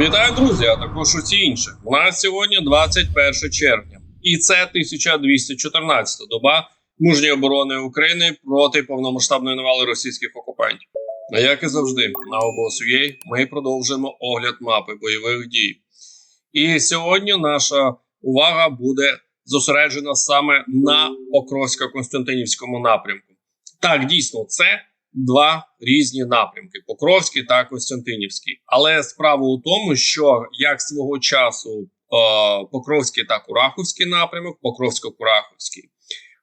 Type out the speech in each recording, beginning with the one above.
Вітаю, друзі, а також усі інші. У нас сьогодні 21 червня, і це 1214 доба мужньої оборони України проти повномасштабної навали російських окупантів. А як і завжди, на обосу.ua ми продовжуємо огляд мапи бойових дій. І сьогодні наша увага буде зосереджена саме на Покровсько-Константинівському напрямку. Так, дійсно, це два різні напрямки: Покровський та Костянтинівський. Але справа у тому, що як свого часу е, Покровський та Кураховський напрямок, Покровсько-Кураховський,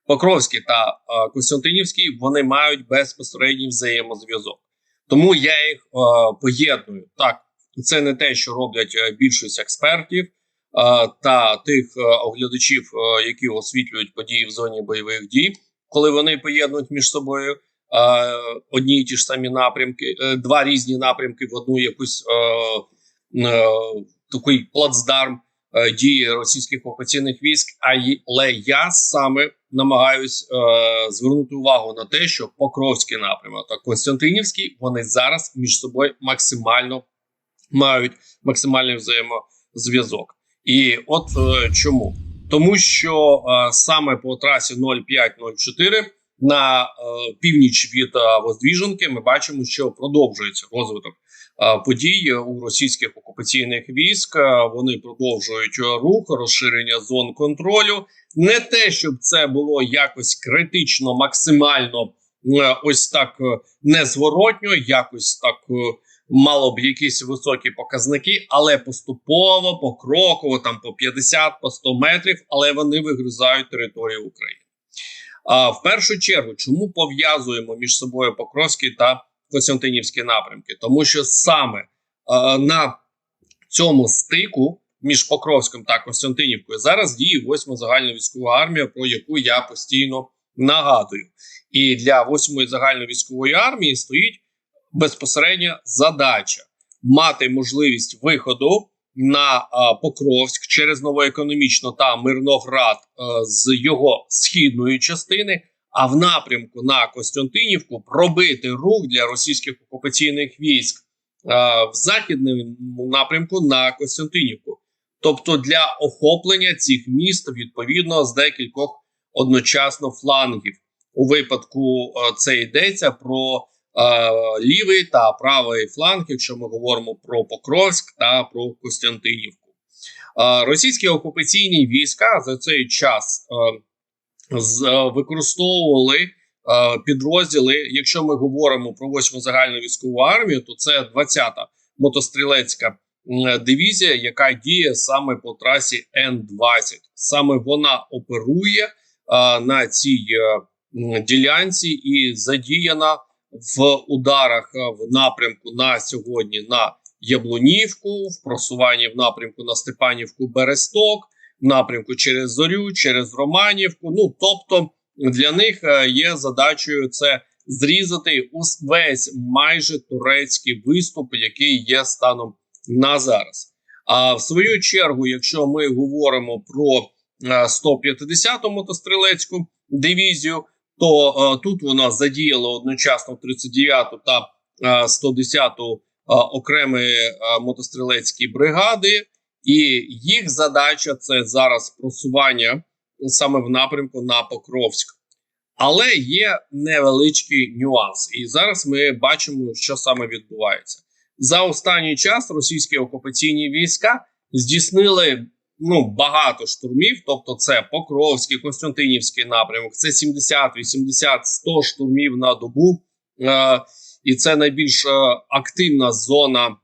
Покровський та е, Костянтинівський вони мають безпосередній взаємозв'язок. Тому я їх е, поєдную. Так, це не те, що роблять е, більшість експертів. е, Та тих оглядачів, які освітлюють події в зоні бойових дій, коли вони поєднують між собою одні і ті ж самі напрямки, е, два різні напрямки в одну якусь е, е, такий плацдарм е, дії російських окупаційних військ. Але я саме намагаюсь е, звернути увагу на те, що Покровський напрямок та Константинівський вони зараз між собою максимально мають максимальний взаємозв'язок. І от е, чому? Тому що е, саме по трасі 0504 на е, північ від е, Воздвіженки ми бачимо, що продовжується розвиток е, подій у російських окупаційних військ. Е, Вони продовжують рух, розширення зон контролю. Не те, щоб це було якось критично, максимально ось так незворотньо, якось так. Мало б якісь високі показники, але поступово, покроково, там по 50, по 100 метрів, але вони вигризають територію України. А в першу чергу, чому пов'язуємо між собою Покровський та Костянтинівський напрямки? Тому що саме е, на цьому стику між Покровським та Костянтинівкою зараз діє 8 загальна військова армія, про яку я постійно нагадую. І для 8 загальної військової армії стоїть безпосередня задача мати можливість виходу на Покровськ через новоекономічно та Мирноград з його східної частини, а в напрямку на Костянтинівку пробити рух для російських окупаційних військ в західному напрямку на Костянтинівку, тобто для охоплення цих міст відповідно з декількох одночасно флангів. У випадку це йдеться про е, лівий та правий фланг, якщо ми говоримо про Покровськ та про Костянтинівку. Е, російські окупаційні війська за цей час е, е, використовували е, підрозділи. Якщо ми говоримо про 8 загальну військову армію, то це 20-та мотострілецька дивізія, яка діє саме по трасі Н-20. Саме вона оперує е, на цій е, ділянці і задіяна в ударах е, в напрямку на сьогодні на Яблунівку, в просуванні в напрямку на Степанівку Бересток, в напрямку через Зорю, через Романівку. Ну тобто для них е, є задачею це зрізати весь майже турецький виступ, який є станом на зараз. А в свою чергу, якщо ми говоримо про е, 150-ту мотострілецьку дивізію, то е, тут вона задіяла одночасно 39-ту та е, 110-ту е, окремі е, мотострілецькі бригади, і їх задача це зараз просування саме в напрямку на Покровськ. Але є невеличкий нюанс, і зараз ми бачимо, що саме відбувається за останній час. Російські окупаційні війська здійснили ну багато штурмів, тобто це Покровський, Константинівський напрямок, це 70, 80, 100 штурмів на добу. Е, і це найбільш е, активна зона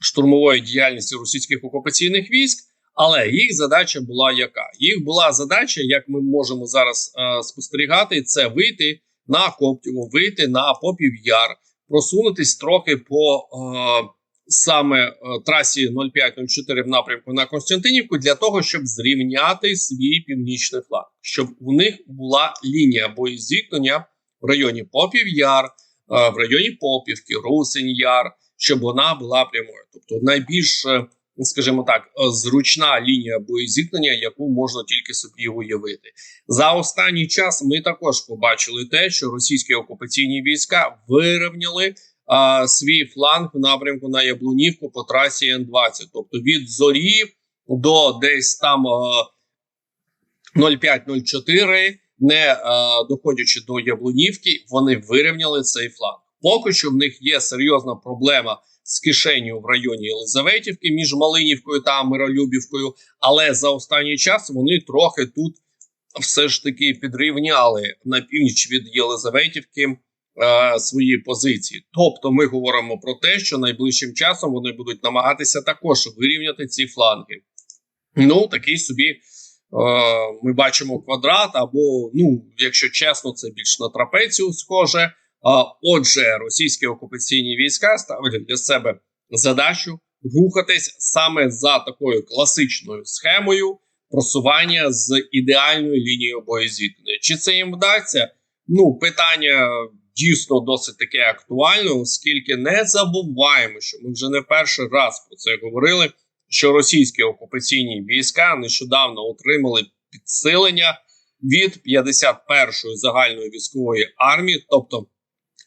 штурмової діяльності російських окупаційних військ. Але їх задача була яка? Їх була задача, як ми можемо зараз е, спостерігати, це вийти на Коптєво, вийти на Попів'яр, просунутись трохи по е, саме е, трасі 0504 в напрямку на Константинівку для того, щоб зрівняти свій північний фланг, щоб у них була лінія боєзіткнення в районі Попів-Яр, е, в районі Попівки, Русень-Яр, щоб вона була прямою. Тобто найбільш, е, скажімо так, зручна лінія боєзіткнення, яку можна тільки собі уявити. За останній час ми також побачили те, що російські окупаційні війська вирівняли а, свій фланг в напрямку на Яблунівку по трасі Н20. Тобто від зорі до десь там а, 0,5-0,4, не а, доходячи до Яблунівки, вони вирівняли цей фланг. Поки що в них є серйозна проблема з кишеню в районі Єлизаветівки між Малинівкою та Миролюбівкою, але за останній час вони трохи тут все ж таки підрівняли на північ від Єлизаветівки е, свої позиції. Тобто, ми говоримо про те, що найближчим часом вони будуть намагатися також вирівняти ці фланги. Ну, такий собі е, ми бачимо квадрат, або, ну, якщо чесно, це більш на трапецію схоже. А, Отже, російські окупаційні війська ставлять для себе задачу рухатись саме за такою класичною схемою просування з ідеальною лінією боєзіткнення. Чи це їм вдасться? Ну, питання дійсно досить таке актуальне, оскільки не забуваємо, що ми вже не перший раз про це говорили. Що російські окупаційні війська нещодавно отримали підсилення від 51-ї загальної військової армії, тобто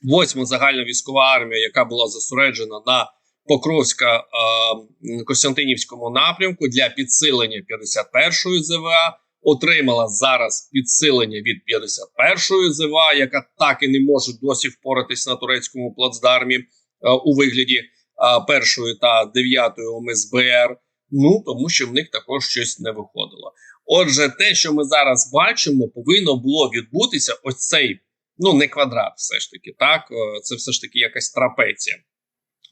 восьма загальна військова армія, яка була зосереджена на Покровська е, Костянтинівському напрямку для підсилення 51-ї ЗВА, отримала зараз підсилення від 51-ї ЗВА, яка так і не може досі впоратись на турецькому плацдармі е, у вигляді е, першої та дев'ятої ОМСБР. Ну тому що в них також щось не виходило. Отже, те, що ми зараз бачимо, повинно було відбутися ось цей ну не квадрат, все ж таки, так Е, це все ж таки якась трапеція.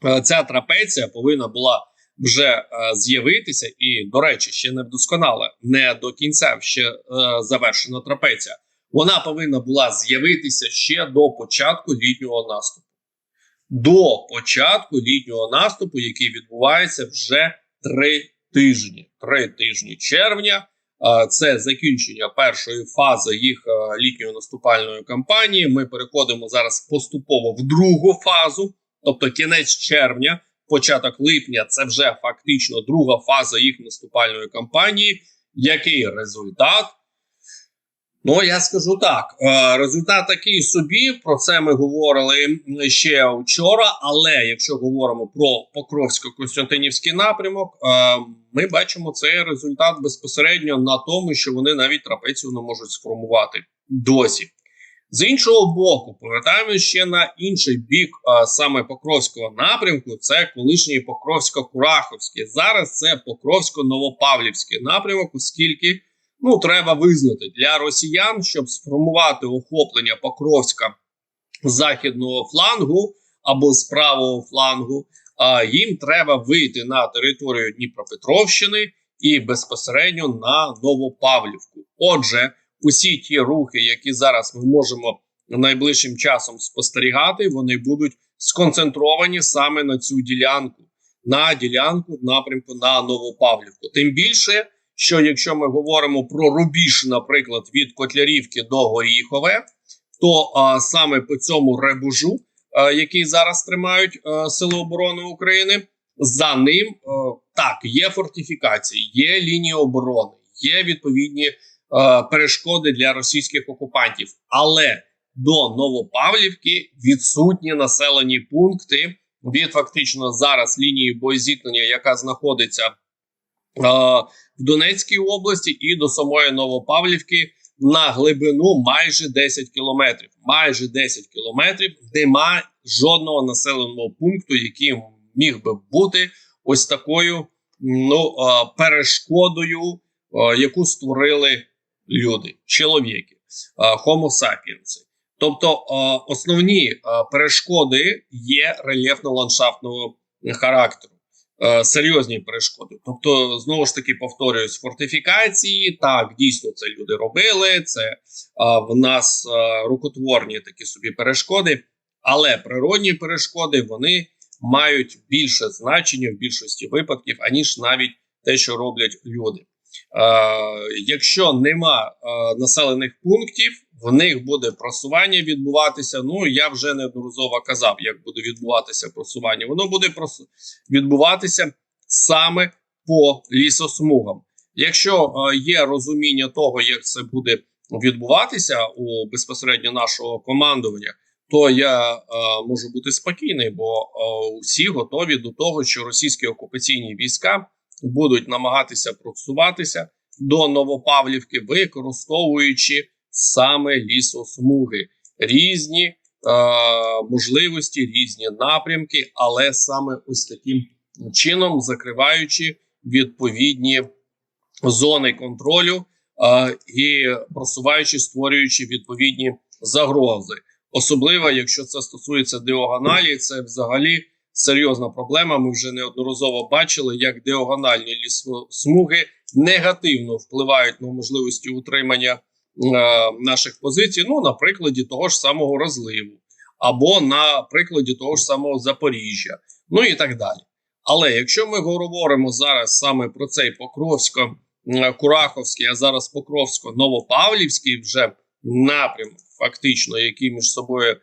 Е, Ця трапеція повинна була вже е, з'явитися, і, до речі, ще не вдосконала, не до кінця ще е, завершена трапеція. Вона повинна була з'явитися ще до початку літнього наступу. До початку літнього наступу, який відбувається вже три тижні. Три тижні червня. Е, Це закінчення першої фази їх літньої наступальної кампанії. Ми переходимо зараз поступово в другу фазу, тобто кінець червня, початок липня це вже фактично друга фаза їх наступальної кампанії. Який результат? Ну, я скажу так: е, результат такий собі. Про це ми говорили ще вчора. Але якщо говоримо про Покровсько-Костянтинівський напрямок, е, ми бачимо цей результат безпосередньо на тому, що вони навіть трапецію не можуть сформувати досі. З іншого боку, повертаємося ще на інший бік а, саме Покровського напрямку. Це колишній Покровсько-Кураховський. Зараз це Покровсько-Новопавлівський напрямок, оскільки ну треба визнати для росіян, щоб сформувати охоплення Покровська західного флангу або з правого флангу. А їм треба вийти на територію Дніпропетровщини і безпосередньо на Новопавлівку. Отже усі ті рухи, які зараз ми можемо найближчим часом спостерігати, вони будуть сконцентровані саме на цю ділянку, на ділянку в напрямку на Новопавлівку. Тим більше, що якщо ми говоримо про рубіж, наприклад, від Котлярівки до Горіхове, то а, саме по цьому ребужу, а, який зараз тримають а, Сили оборони України, за ним а, так є фортифікації, є лінії оборони, є відповідні перешкоди для російських окупантів, але до Новопавлівки відсутні населені пункти. Від фактично зараз лінії боєзіткнення, яка знаходиться е, в Донецькій області, і до самої Новопавлівки на глибину майже 10 кілометрів. Майже 10 кілометрів, немає жодного населеного пункту, який міг би бути ось такою ну, е, перешкодою, е, яку створили люди, чоловіки, sapiens. Тобто основні перешкоди є рельєфно-ландшафтного характеру, серйозні перешкоди. Тобто, знову ж таки, повторююсь, фортифікації. Так, дійсно, це люди робили. Це в нас рукотворні такі собі перешкоди, але природні перешкоди вони мають більше значення в більшості випадків, аніж навіть те, що роблять люди. Е, якщо нема е, населених пунктів, в них буде просування відбуватися. Ну я вже неодноразово казав, як буде відбуватися просування. Воно буде відбуватися саме по лісосмугам. Якщо е, є розуміння того, як це буде відбуватися у безпосередньо нашого командування, то я е, можу бути спокійний, бо е, всі готові до того, що російські окупаційні війська будуть намагатися просуватися до Новопавлівки, використовуючи саме лісосмуги, різні е, можливості, різні напрямки, але саме ось таким чином закриваючи відповідні зони контролю е, і просуваючи, створюючи відповідні загрози. Особливо, якщо це стосується діагоналі, це взагалі серйозна проблема. Ми вже неодноразово бачили, як діагональні лісосмуги негативно впливають на можливості утримання е, наших позицій. Ну, на прикладі того ж самого розливу, або на прикладі того ж самого Запоріжжя, ну і так далі. Але якщо ми говоримо зараз саме про цей Покровсько. Кураховський, а зараз Покровсько-Новопавлівський вже напрямок, фактично, який між собою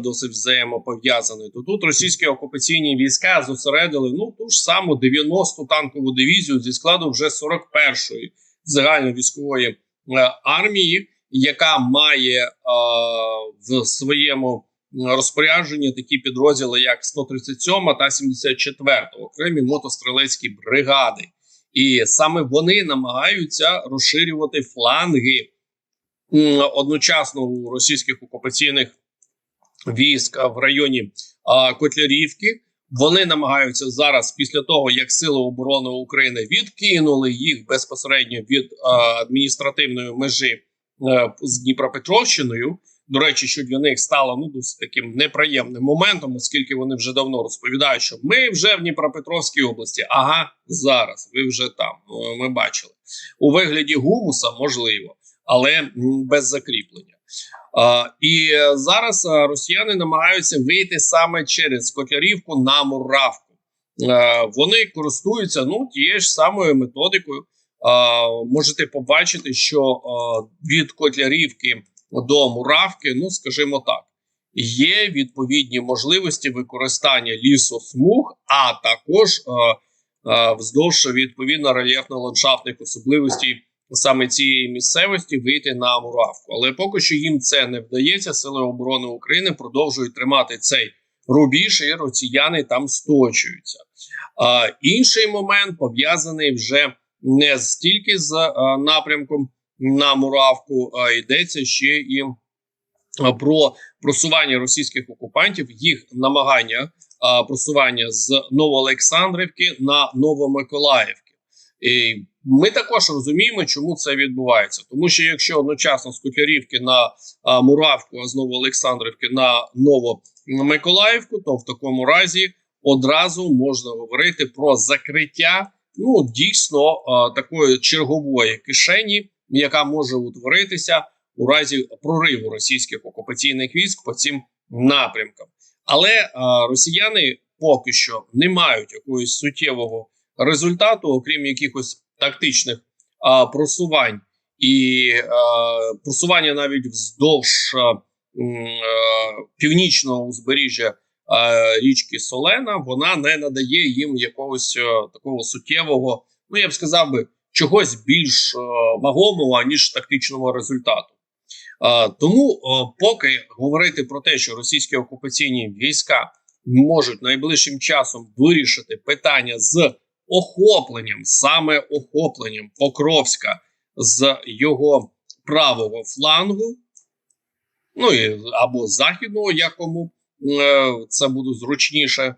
досить взаємопов'язаний, то тут російські окупаційні війська зосередили ну ту ж саму 90-ту танкову дивізію зі складу вже 41-ї загальновійськової а, армії, яка має в своєму розпорядженні такі підрозділи, як 137 та 74 окремі мотострілецькі бригади. І саме вони намагаються розширювати фланги одночасно у російських окупаційних військ в районі Котлярівки. Вони намагаються зараз, після того як Сили оборони України відкинули їх безпосередньо від адміністративної межі а, з Дніпропетровщиною. До речі, що для них стало ну досить таким неприємним моментом, оскільки вони вже давно розповідають, що ми вже в Дніпропетровській області. Ага, зараз ви вже там. Ну, ми бачили у вигляді гумуса, можливо, але без закріплення. І зараз росіяни намагаються вийти саме через Котлярівку на Муравку. Вони користуються ну тією ж самою методикою. Можете побачити, що від Котлярівки до муравки, ну скажімо так, є відповідні можливості використання лісосмуг, а також е, е, вздовж відповідно рельєфно-ландшафтних особливостей саме цієї місцевості вийти на муравку. Але поки що їм це не вдається. Сили оборони України продовжують тримати цей рубіж, і росіяни там сточуються. Е, інший момент пов'язаний вже не стільки з напрямком на муравку а йдеться ще і про просування російських окупантів, їх намагання а, просування з Новоолександрівки на Новомиколаївки. І Ми також розуміємо, чому це відбувається, тому що якщо одночасно з Котлярівки на а, Муравку, а з Новоолександрівки на Новомиколаївку, то в такому разі одразу можна говорити про закриття ну дійсно а, такої чергової кишені яка може утворитися у разі прориву російських окупаційних військ по цим напрямкам. Але а, росіяни поки що не мають якогось суттєвого результату, окрім якихось тактичних а, просувань і а, просування навіть вздовж а, північного узбережжя річки Солена. Вона не надає їм якогось а, такого суттєвого, ну я б сказав би чогось більш е, вагомого ніж тактичного результату. Е, тому, е, поки говорити про те, що російські окупаційні війська можуть найближчим часом вирішити питання з охопленням, саме охопленням Покровська з його правого флангу, ну і або західного, якому це буде зручніше,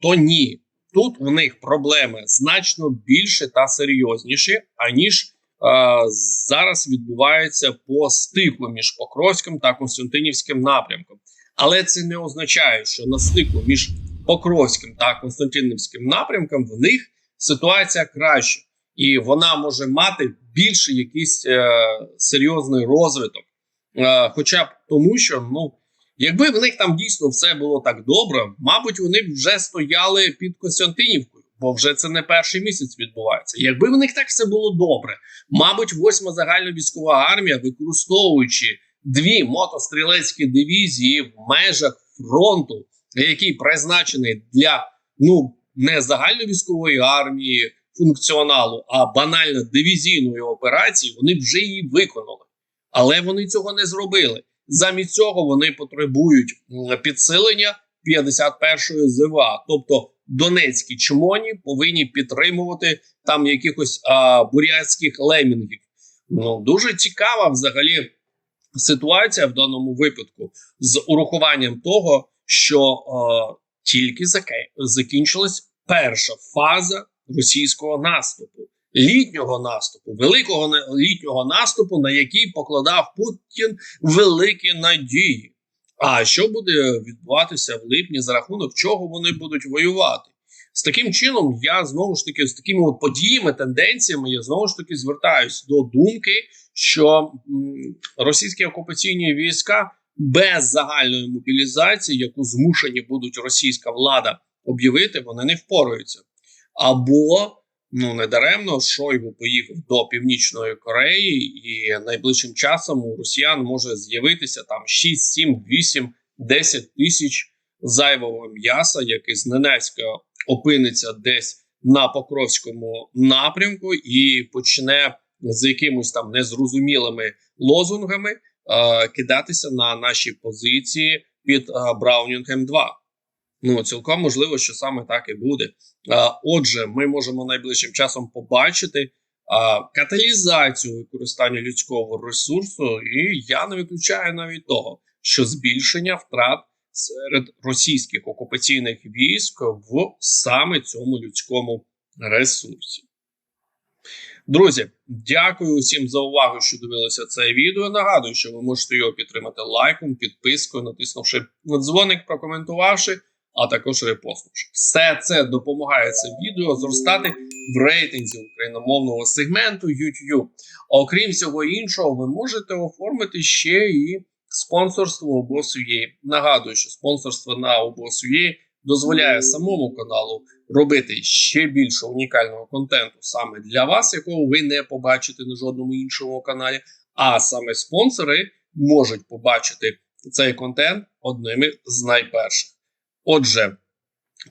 то ні. Тут у них проблеми значно більше та серйозніші, аніж е, зараз відбувається по стику між Покровським та Константинівським напрямком. Але це не означає, що на стику між Покровським та Константинівським напрямком в них ситуація краща, і вона може мати більше якийсь е, серйозний розвиток, е, хоча б тому, що ну. Якби в них там дійсно все було так добре, мабуть, вони б вже стояли під Костянтинівкою, бо вже це не перший місяць відбувається. Якби в них так все було добре, мабуть, восьма загальновійськова армія, використовуючи дві мотострілецькі дивізії в межах фронту, який призначений для ну не загальновійськової армії функціоналу, а банально дивізійної операції, вони вже її виконали. Але вони цього не зробили. Замість цього вони потребують підсилення 51-ї ЗВА, тобто Донецькі чмоні повинні підтримувати там якихось а, бурятських лемінгів. Ну дуже цікава взагалі ситуація в даному випадку з урахуванням того, що е, тільки закінчилась перша фаза російського наступу, літнього наступу, великого літнього наступу, на який покладав Путін великі надії. А що буде відбуватися в липні, за рахунок чого вони будуть воювати? З таким чином, я знову ж таки з такими от подіями, тенденціями, я знову ж таки звертаюсь до думки, що м, російські окупаційні війська без загальної мобілізації, яку змушені будуть російська влада об'явити, вони не впораються. Або ну не даремно Шойгу поїхав до Північної Кореї, і найближчим часом у росіян може з'явитися там 6, 7, 8, 10 тисяч зайвого м'яса, яке зненацька опиниться десь на Покровському напрямку і почне з якимось там незрозумілими лозунгами кидатися на наші позиції під е, Браунінгем 2. Ну цілком можливо, що саме так і буде. Е, отже, ми можемо найближчим часом побачити е, каталізацію використання людського ресурсу, і я не виключаю навіть того, що збільшення втрат серед російських окупаційних військ в саме цьому людському ресурсі. Друзі, дякую усім за увагу, що дивилися це відео. Нагадую, що ви можете його підтримати лайком, підпискою, натиснувши на дзвоник, прокоментувавши, а також репостнувши. Все це допомагає це відео зростати в рейтинзі україномовного сегменту YouTube. Окрім всього іншого, ви можете оформити ще і спонсорство обосує. Нагадую, що спонсорство на обосує дозволяє самому каналу робити ще більше унікального контенту саме для вас, якого ви не побачите на жодному іншому каналі. А саме спонсори можуть побачити цей контент одними з найперших. Отже,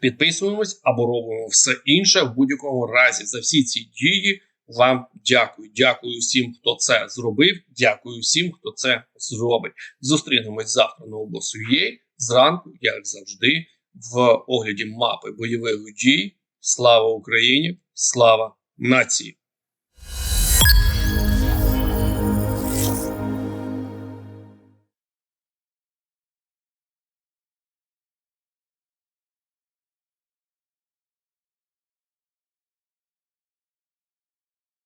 підписуємось або робимо все інше в будь-якому разі за всі ці дії. Вам дякую. Дякую всім, хто це зробив. Дякую всім, хто це зробить. Зустрінемось завтра на обосує зранку, як завжди, в огляді мапи бойових дій. Слава Україні! Слава нації!